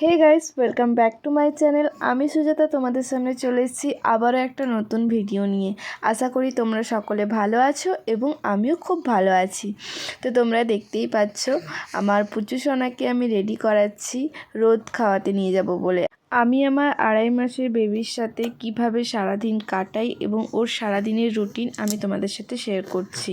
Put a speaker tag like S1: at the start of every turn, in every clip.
S1: Hey guys welcome back to my channel আমি সুজাতা, তোমাদের সামনে চলে এসেছি আবারও একটা নতুন ভিডিও নিয়ে। আশা করি তোমরা সকলে ভালো আছো এবং আমিও খুব ভালো আছি। তো তোমরা দেখতেই পাচ্ছ, আমার পুচু সোনাকে আমি রেডি করাচ্ছি, রোদ খাওয়াতে নিয়ে যাব বলে। আমি আমার আড়াই মাসের বেবির সাথে কীভাবে সারাদিন কাটাই এবং ওর সারাদিনের রুটিন আমি তোমাদের সাথে শেয়ার করছি।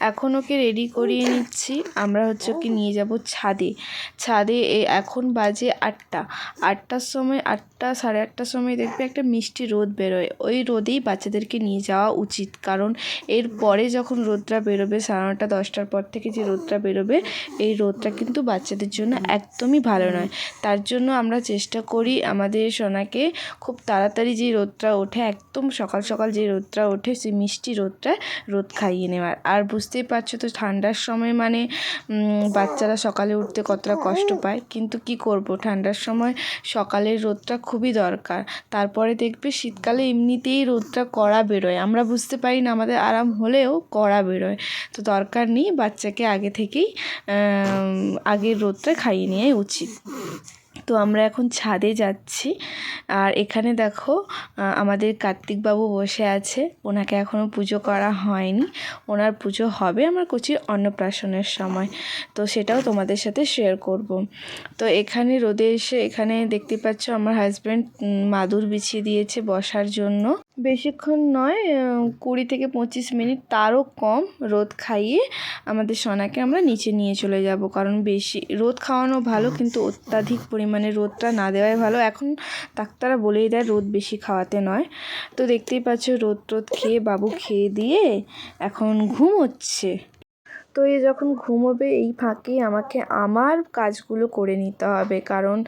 S1: এখন ওকে রেডি করিয়ে নিচ্ছি। আমরা হচ্ছে ওকে নিয়ে যাব ছাদে। ছাদে এখন বাজে আটটা। আটটার সময়, আটটা, সাড়ে আটটার সময় দেখবে একটা মিষ্টি রোদ বেরোয়। ওই রোদেই বাচ্চাদেরকে নিয়ে যাওয়া উচিত। কারণ এর পরে যখন রোদটা বেরোবে, সাড়ে নটা দশটার পর থেকে যে রোদটা বেরোবে, এই রোদটা কিন্তু বাচ্চাদের জন্য একদমই ভালো নয়। তার জন্য আমরা চেষ্টা করি আমাদের সোনাকে খুব তাড়াতাড়ি যে রোদটা ওঠে, একদম সকাল সকাল যে রোদটা ওঠে, সেই মিষ্টি রোদটা রোদ খাইয়ে নেওয়ার। আর বুঝতেই পারছ তো ঠান্ডার সময় মানে বাচ্চারা সকালে উঠতে কতটা কষ্ট পায়। কিন্তু কি করব, ঠান্ডার সময় সকালের রোদটা খুবই দরকার। তারপরে দেখবে শীতকালে এমনিতেই রোদটা কড়া বেরোয়। আমরা বুঝতে পারি না আমাদের আরাম হলেও কড়া বেরোয়। তো দরকার নেই বাচ্চাকে আগে থেকেই আগের রোদটা খাইয়ে নেওয়াই উচিত। তো আমরা এখন ছাদে যাচ্ছি। আর এখানে দেখো আমাদের কার্তিকবাবু বসে আছে। ওনাকে এখনও পুজো করা হয়নি। ওনার পুজো হবে আমার কচির অন্নপ্রাশনের সময়। তো সেটাও তোমাদের সাথে শেয়ার করব। তো এখানে রোদে এসে এখানে দেখতে পাচ্ছ আমার হাজব্যান্ড মাদুর বিছিয়ে দিয়েছে বসার জন্য। বেশিক্ষণ নয় কুড়ি থেকে পঁচিশ মিনিট তারও কম রোদ খাইয়ে আমাদের সোনাকে আমরা নিচে নিয়ে চলে যাব। কারণ বেশি রোদ খাওয়ানো ভালো কিন্তু অত্যাধিক পরিমাণে রোদটা না দেওয়াই ভালো। এখন ডাক্তাররা বলেই দেয় রোদ বেশি খাওয়াতে নয়। তো দেখতেই পাচ্ছ রোদ টোদ খেয়ে বাবু খেয়ে দিয়ে এখন ঘুম হচ্ছে তো এ যখন ঘুমোবে এই ফাঁকে আমাকে আমার কাজগুলো করে নিতে হবে। কারণ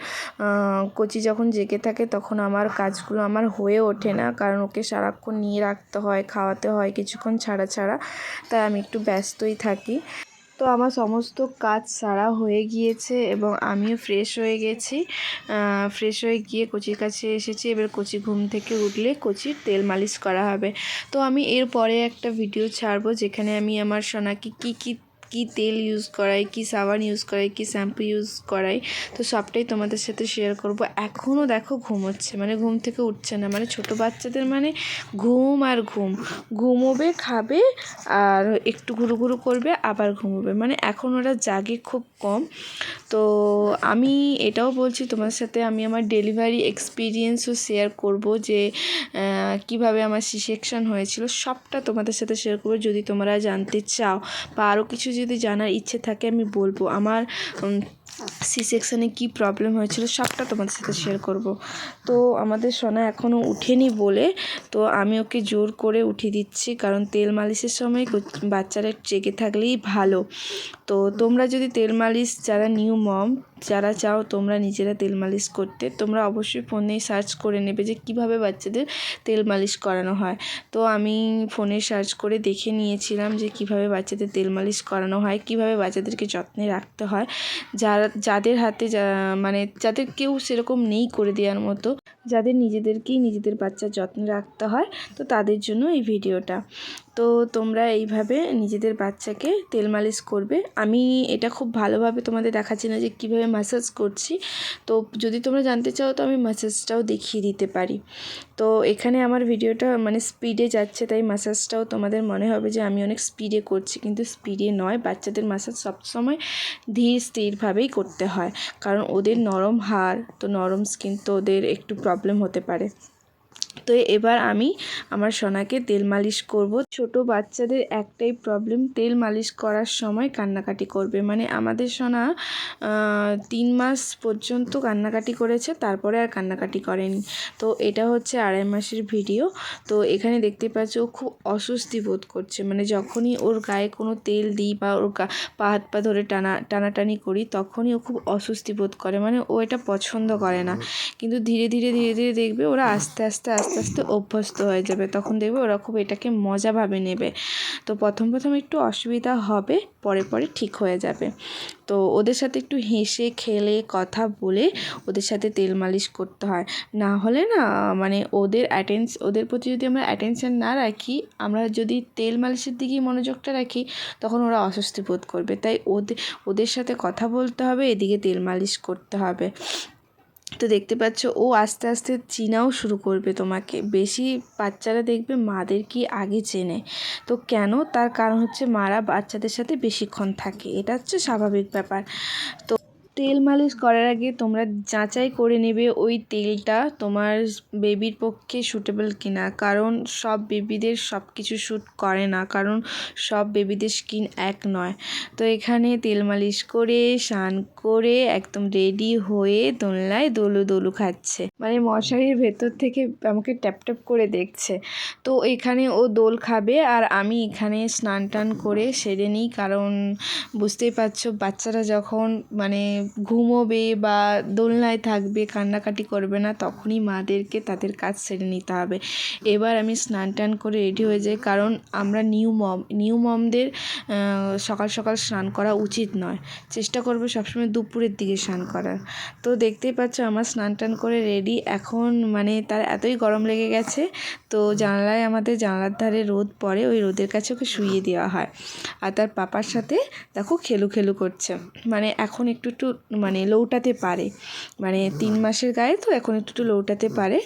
S1: কচি যখন জেগে থাকে তখন আমার কাজগুলো আমার হয়ে ওঠে না। কারণ ওকে সারাক্ষণ নিয়ে রাখতে হয়, খাওয়াতে হয়, কিছুক্ষণ ছাড়া ছাড়া। তাই আমি একটু ব্যস্তই থাকি। তো আমার সমস্ত কাজ সারা হয়ে গিয়েছে এবং আমিও ফ্রেশ হয়ে গেছি। ফ্রেশ হয়ে গিয়ে কচির কাছে এসেছি। এবার কচি ঘুম থেকে উঠলে কচির তেল মালিশ করা হবে। তো আমি এর পরে একটা ভিডিও ছাড়বো যেখানে আমি আমার সোনাকে কী কী কী তেল ইউজ করাই কী সাবান ইউজ করাই কী শ্যাম্পু ইউজ করাই তো সবটাই তোমাদের সাথে শেয়ার করব। এখনও দেখো ঘুমোচ্ছে মানে ঘুম থেকে উঠছে না মানে ছোট বাচ্চাদের মানে ঘুম আর ঘুম। ঘুমোবে, খাবে আর একটু ঘুরু ঘুরু করবে, আবার ঘুমোবে। মানে এখন ওরা জাগে খুব কম। তো আমি এটাও বলছি তোমার সাথে, আমি আমার ডেলিভারি এক্সপিরিয়েন্সও শেয়ার করব যে কীভাবে আমার সি সেকশন হয়েছিল, সবটা তোমাদের সাথে শেয়ার করব। যদি তোমরা জানতে চাও বা আরও কিছু যদি জানার ইচ্ছে থাকে, আমি বলব। আমার সি সেকশানে কী প্রবলেম হয়েছিল সবটা তোমাদের সাথে শেয়ার করব। তো আমাদের সোনা এখনও উঠেনি বলে, তো আমি ওকে জোর করে উঠিয়ে দিচ্ছি, কারণ তেল মালিশের সময় বাচ্চারা জেগে থাকলেই ভালো। তো তোমরা যদি তেল মালিশ, যারা নিউ মম যারা চাও তোমরা নিজেরা তেল মালিশ করতে, তোমরা অবশ্যই ফোনে সার্চ করে নেবে যে কীভাবে বাচ্চাদের তেল মালিশ করানো হয়। তো আমি ফোনে সার্চ করে দেখে নিয়েছিলাম যে কীভাবে বাচ্চাদের তেল মালিশ করানো হয়, কীভাবে বাচ্চাদেরকে যত্নে রাখতে হয়। যারা যাদের হাতে মানে যাদের কেউ সেরকম নেই করে দেওয়ার মতো যাদের নিজেদেরকেই নিজেদের বাচ্চার যত্ন রাখতে হয়, তো তাদের জন্য এই ভিডিওটা। তো তোমরা এইভাবে নিজেদের বাচ্চাকে তেল মালিশ করবে। আমি এটা খুব ভালোভাবে তোমাদের দেখাচ্ছি না যে কীভাবে ম্যাসাজ করছি। তো যদি তোমরা জানতে চাও, তো আমি ম্যাসাজটাও দেখিয়ে দিতে পারি। তো এখানে আমার ভিডিওটা মানে স্পিডে যাচ্ছে, তাই ম্যাসাজটাও তোমাদের মনে হবে যে আমি অনেক স্পিডে করছি, কিন্তু স্পিডে নয়। বাচ্চাদের ম্যাসাজ সবসময় ধীর স্থিরভাবেই করতে হয়। কারণ ওদের নরম হাড়, তো নরম স্কিন তো ওদের একটু প্রবলেম হতে পারে তো এবার আমি আমার সোনাকে তেল মালিশ করব। ছোট বাচ্চাদের একটাই প্রবলেম তেল মালিশ করার সময় কান্নাকাটি করবে। মানে আমাদের সোনা তিন মাস পর্যন্ত কান্নাকাটি করেছে, তারপরে আর কান্নাকাটি করেনি। তো এটা হচ্ছে আড়াই মাসের ভিডিও তো এখানে দেখতে পাচ্ছ, ও খুব অস্বস্তি বোধ করছে। মানে যখনই ওর গায়ে কোনো তেল দিই বা ওর পা হাত পা ধরে টানা, টানাটানি করি, তখনই ও খুব অস্বস্তি বোধ করে। মানে ও এটা পছন্দ করে না। কিন্তু ধীরে ধীরে ধীরে ধীরে দেখবে ওরা আস্তে আস্তে আস্তে আস্তে অভ্যস্ত হয়ে যাবে। তখন দেখবে ওরা খুব এটাকে মজাভাবে নেবে। তো প্রথম প্রথম একটু অসুবিধা হবে, পরে পরে ঠিক হয়ে যাবে। তো ওদের সাথে একটু হেসে, খেলে, কথা বলে ওদের সাথে তেল মালিশ করতে হয়। না হলে না মানে ওদের অ্যাটেন্স ওদের প্রতি যদি আমরা অ্যাটেনশান না রাখি, আমরা যদি তেল মালিশের দিকেই মনোযোগটা রাখি, তখন ওরা অস্বস্তি বোধ করবে। তাই ওদের ওদের সাথে কথা বলতে হবে, এদিকে তেল মালিশ করতে হবে। তো দেখতে পাচ্ছ, ও আস্তে আস্তে চিনাও শুরু করবে তোমাকে। বেশি বাচ্চারা দেখবে মাদের কি আগে চেনে। তো কেন? তার কারণ হচ্ছে মারা বাচ্চাদের সাথে বেশিক্ষণ থাকে। এটা হচ্ছে স্বাভাবিক ব্যাপার। তো তেল মালিশ করার আগে তোমরা যাচাই করে নেবে ওই তেলটা তোমার বেবির পক্ষে সুটেবল কিনা। কারণ সব বেবিদের সব কিছু শ্যুট করে না, কারণ সব বেবিদের স্কিন এক নয়। তো এখানে তেল মালিশ করে, স্নান করে একদম রেডি হয়ে দোলনায় দোলু দোলু খাচ্ছে। মানে মশারির ভেতর থেকে আমাকে ট্যাপ ট্যাপ করে দেখছে। তো এখানে ও দোল খাবে আর আমি এখানে স্নান টান করে সেরে নিই, কারণ বুঝতেই পারছ বাচ্চারা যখন মানে ঘুমোবে বা দোলনায় থাকবে, কান্নাকাটি করবে না, তখনই মাদেরকে তাদের কাজ সেরে নিতে হবে। এবার আমি স্নান টান করে রেডি হয়ে যাই, কারণ আমরা নিউ মম, নিউ মমদের সকাল সকাল স্নান করা উচিত নয়। চেষ্টা করব সবসময় দুপুরের দিকে স্নান করার। তো দেখতেই পাচ্ছ আমার স্নান টান করে রেডি। এখন মানে তার এতই গরম লেগে গেছে, তো জানলায় আমাদের জানলার ধারে রোদ পড়ে, ওই রোদের কাছে ওকে শুইয়ে দেওয়া হয়। আর তার পাপার সাথে দেখো খেলু খেলু করছে। মানে এখন একটু একটু মানে লৌটাতে পারে। মানে তিন মাসের গায়ে তো এখন একটু একটু লৌটাতে পারে।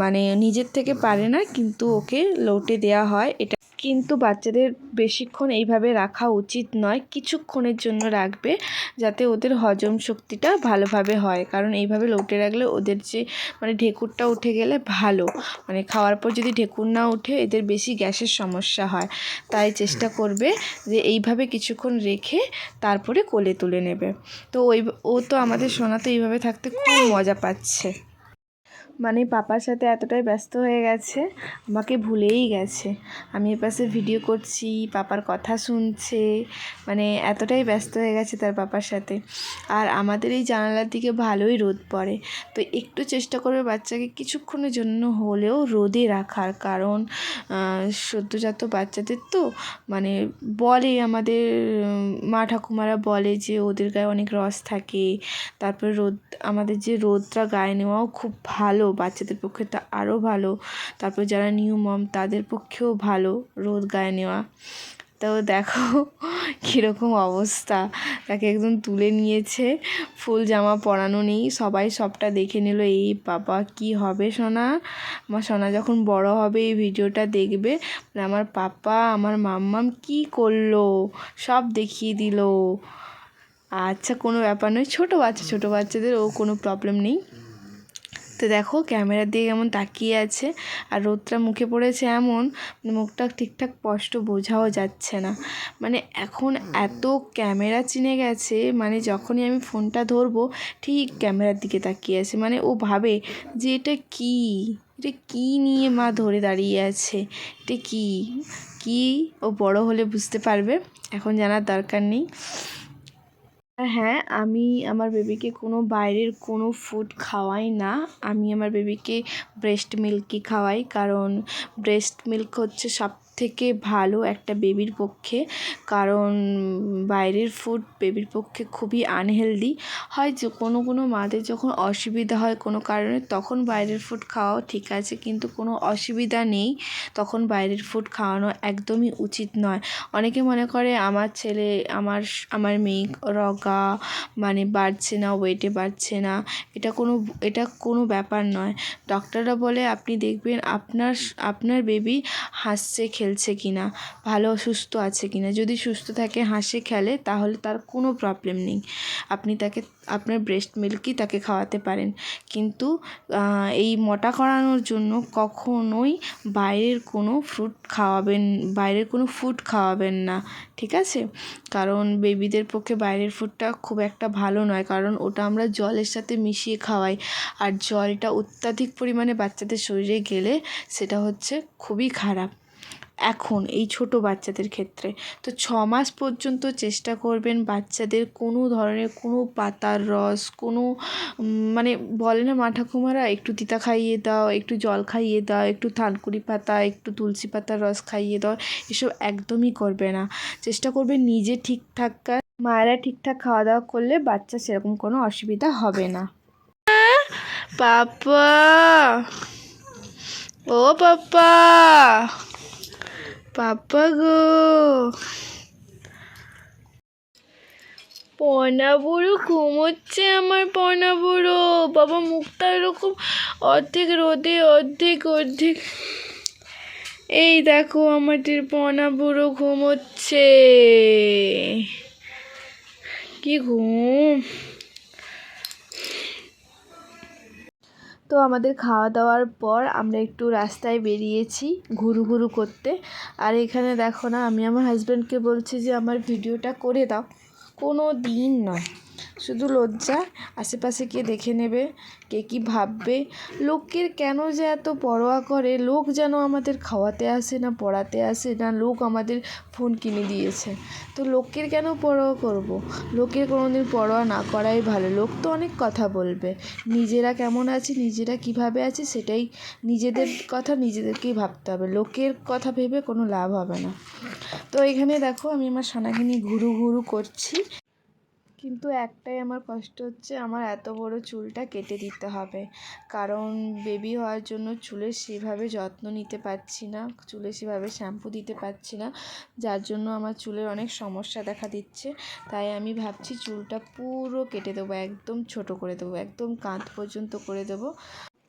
S1: মানে নিজের থেকে পারে না, কিন্তু ওকে লৌটে দেওয়া হয়। এটা কিন্তু বাচ্চাদের বেশিক্ষণ এইভাবে রাখা উচিত নয় কিছুক্ষণের জন্য রাখবে যাতে ওদের হজম শক্তিটা ভালোভাবে হয়। কারণ এইভাবে লোটে রাখলে ওদের যে মানে ঢেকুরটা উঠে গেলে ভালো। মানে খাওয়ার পর যদি ঢেকুর না উঠে এদের বেশি গ্যাসের সমস্যা হয়। তাই চেষ্টা করবে যে এইভাবে কিছুক্ষণ রেখে তারপরে কোলে তুলে নেবে। তো ওই ও তো আমাদের সোনা তো এইভাবে থাকতে খুব মজা পাচ্ছে। মানে পাপার সাথে এতটাই ব্যস্ত হয়ে গেছে, আমাকে ভুলেই গেছে। আমি এপাশে ভিডিও করছি, পাপার কথা শুনছে মানে এতটাই ব্যস্ত হয়ে গেছে তার পাপার সাথে। আর আমাদের এই জানালার দিকে ভালোই রোদ পড়ে। তো একটু চেষ্টা করবে বাচ্চাকে কিছুক্ষণের জন্য হলেও রোদে রাখার। কারণ সদ্যজাত বাচ্চাদের তো মানে বলে আমাদের, মা ঠাকুমারা বলে যে ওদের গায়ে অনেক রস থাকে। তারপরে রোদ, আমাদের যে রোদটা গায়ে নেওয়াও খুব ভালো। বাচ্চাদের পক্ষে তা আরও ভালো। তারপর যারা নিউ মম তাদের পক্ষেও ভালো রোদ গায়ে নেওয়া। তো দেখো কীরকম অবস্থা। তাকে একদম তুলে নিয়েছে। ফুল জামা পরানো নেই। সবাই সবটা দেখে নিল, এই বাবা, কি হবে সোনা? আমার সোনা যখন বড় হবে, এই ভিডিওটা দেখবে। আমার পাপা, আমার মাম্মাম কি করল? সব দেখিয়ে দিল। আচ্ছা কোনো ব্যাপার নয়। ছোটো বাচ্চা, ছোটো বাচ্চাদের ও কোনো প্রবলেম নেই। তো দেখো ক্যামেরার দিকে কেমন তাকিয়ে আছে আর রোদটা মুখে পড়েছে এমন মানে মুখটা ঠিকঠাক স্পষ্ট বোঝাও যাচ্ছে না। মানে এখন এত ক্যামেরা চিনে গেছে মানে যখনই আমি ফোনটা ধরবো ঠিক ক্যামেরার দিকে তাকিয়ে আছে। মানে ও ভাবে যে এটা কী? এটা কী নিয়ে মা ধরে দাঁড়িয়ে আছে? এটা কী? কী? ও বড় হলে বুঝতে পারবে। এখন জানার দরকার নেই। হ্যাঁ আমি আমার বেবিকে কোনো বাইরের কোনো ফুড খাওয়াই না। আমি আমার বেবিকে ব্রেস্ট মিল্কই খাওয়াই, কারণ ব্রেস্ট মিল্ক হচ্ছে সব থেকে ভালো একটা বেবির পক্ষে। কারণ বাইরের ফুড বেবির পক্ষে খুবই আনহেলদি হয় যে কোনো কোনো মাদের যখন অসুবিধা হয় কোনো কারণে, তখন বাইরের ফুড খাওয়াও ঠিক আছে। কিন্তু কোনো অসুবিধা নেই, তখন বাইরের ফুড খাওয়ানো একদমই উচিত নয়। অনেকে মনে করে, আমার ছেলে, আমার আমার মেয়ে রগা মানে বাড়ছে না ওয়েটে বাড়ছে না। এটা কোনো এটা কোনো ব্যাপার নয়। ডক্টররা বলে, আপনি দেখবেন, আপনার আপনার বেবি হাসছে খেলছে কি না ভালো সুস্থ আছে কি না যদি সুস্থ থাকে, হাসে খেলে, তাহলে তার কোনো প্রবলেম নেই। আপনি তাকে, আপনার ব্রেস্ট মিল্কই তাকে খাওয়াতে পারেন। কিন্তু এই মোটা করানোর জন্য কখনোই বাইরের কোনো ফ্রুট খাওয়াবেন, বাইরের কোনো ফুড খাওয়াবেন না, ঠিক আছে? কারণ বেবিদের পক্ষে বাইরের ফুডটা খুব একটা ভালো নয়, কারণ ওটা আমরা জলের সাথে মিশিয়ে খাওয়াই। আর জলটা অত্যাধিক পরিমাণে বাচ্চাদের শরীরে গেলে সেটা হচ্ছে খুবই খারাপ। এখন, এই ছোট বাচ্চাদের ক্ষেত্রে। তো ছ মাস পর্যন্ত চেষ্টা করবেন বাচ্চাদের কোনো ধরনের কোনো পাতার রস, কোনো মানে বলে না মা ঠাকুমারা একটু তিতা খাইয়ে দাও, একটু জল খাইয়ে দাও, একটু থানকুনি পাতা, একটু তুলসী পাতার রস খাইয়ে দাও, এসব একদমই করবে না। চেষ্টা করবে নিজে ঠিক ঠিকঠাক মায়েরা ঠিকঠাক খাওয়া দাওয়া করলে বাচ্চা সেরকম কোনো অসুবিধা হবে না। পাপা! ও পাপা! পাপা গো পনা ঘুমোচ্ছে আমার পনা বুড়ো বাবা, মুখটা এরকম অর্ধেক রোদে, অর্ধেক অর্ধেক। এই দেখো আমাদের পনা বুড়ো ঘুমোচ্ছে। কি ঘুম? তো আমাদের খাওয়া দাওয়ার পর আমরা একটু রাস্তায় বেরিয়েছি ঘুরু ঘুরু করতে। আর এখানে দেখো না, আমি আমার হাজব্যান্ডকে বলছি যে, আমার ভিডিওটা করে দাও। কোনো দিন নয়। শুধু লজ্জা? আশেপাশে কে দেখে নেবে কে কী ভাববে? লোকের কেন যে এত পরোয়া করে? লোক যেন আমাদের খাওয়াতে আসে না, পড়াতে আসে না, লোক আমাদের ফোন কিনে দিয়েছে। তো লোকের কেন পরোয়া করব। লোকের কোনো দিন পরোয়া না করাই ভালো। লোক তো অনেক কথা বলবে। নিজেরা কেমন আছে, নিজেরা কীভাবে আছে সেটাই নিজেদের কথা নিজেদেরকেই ভাবতে হবে। লোকের কথা ভেবে কোনো লাভ হবে না। তো এখানে দেখো আমি আমার সোনাকে নিয়ে ঘুরু ঘুরু করছি। কিন্তু একটাই আমার কষ্ট হচ্ছে, আমার এত বড় চুলটা কেটে দিতে হবে। কারণ বেবি হওয়ার জন্য চুলের সেভাবে যত্ন নিতে পারছি না, চুলে সেভাবে শ্যাম্পু দিতে পারছি না, যার জন্য আমার চুলের অনেক সমস্যা দেখা দিচ্ছে। তাই আমি ভাবছি চুলটা পুরো কেটে দেবো, একদম ছোট করে দেবো, একদম কাঁধ পর্যন্ত করে দেবো।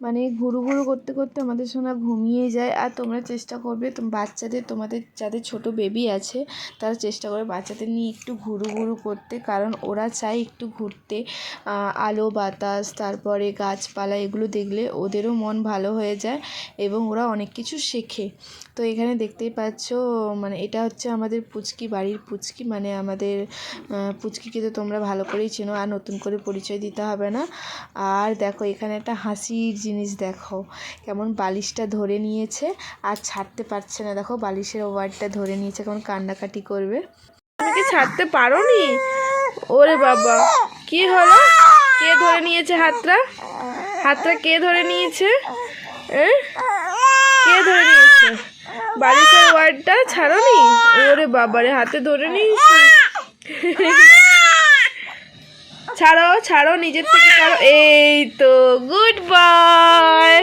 S1: মানে ঘুরু ঘুরু করতে করতে আমাদের সোনা ঘুমিয়ে যায়। আর তোমরা চেষ্টা করবে বাচ্চাদের তোমাদের যাদের ছোট বেবি আছে, তারা চেষ্টা করবে বাচ্চাদের নিয়ে একটু ঘুরু ঘুরু করতে। কারণ ওরা চায় একটু ঘুরতে। আলো, বাতাস, তারপরে গাছপালা এগুলো দেখলে ওদেরও মন ভালো হয়ে যায় এবং ওরা অনেক কিছু শেখে। তো এখানে দেখতেই পাচ্ছ মানে এটা হচ্ছে আমাদের পুচকি বাড়ির পুচকি। মানে আমাদের পুচকিকে তো তোমরা ভালো করেই চেনো, আর নতুন করে পরিচয় দিতে হবে না। আর দেখো এখানে একটা হাসির জিনিস দেখো। কেমন বালিশটা ধরে নিয়েছে আর ছাড়তে পারছে না। দেখো বালিশের ওয়ারটা ধরে নিয়েছে, কেমন কান্নাকাটি করবে। তুমি ছাড়তে পারো নি ওরে বাবা, কি হলো? কে ধরে নিয়েছে হাতটা? হাতটা কে ধরে নিয়েছে? কে ধরে নিয়েছে? বালিশের ওয়ার্ডটা ছাড়ো নি ওরে বাবারে, হাতে ধরে নিয়েছে। ছাড়ো ছাড়ো, নিজের থেকে ছাড়ো। এই তো গুড বয়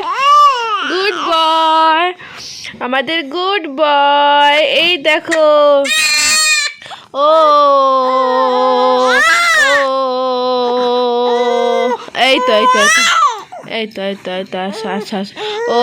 S1: গুড বয় আমাদের গুড বয় এই দেখো। ও এই তো এই তো এই তো। এই তো এই তো আস আস। ও